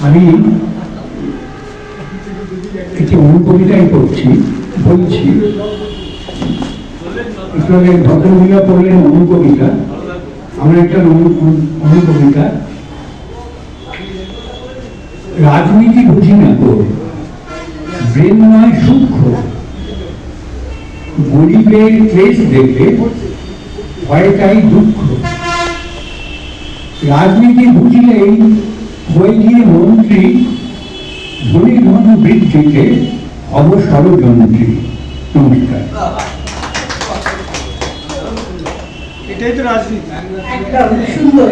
আমি একটি অনুকবিতাই করছি বলছি ভদ্রমহিলা পড়লেন অনুকবিতা আমার একটা অনু- অনু- অনুকবিতা রাজনীতি বুঝি না তো ব্রেন নয়, সূক্ষ্ম। গরিবের কেস দেখে ভয়টাই দুঃখ। রাজনীতি বুঝলেই হয়ে গিয়ে মন্ত্রী, ধনী ধন বৃদ্ধিতে অবসর যন্ত্রী নমস্কার। এটাই তো রাজনীতি। একদম সুন্দর।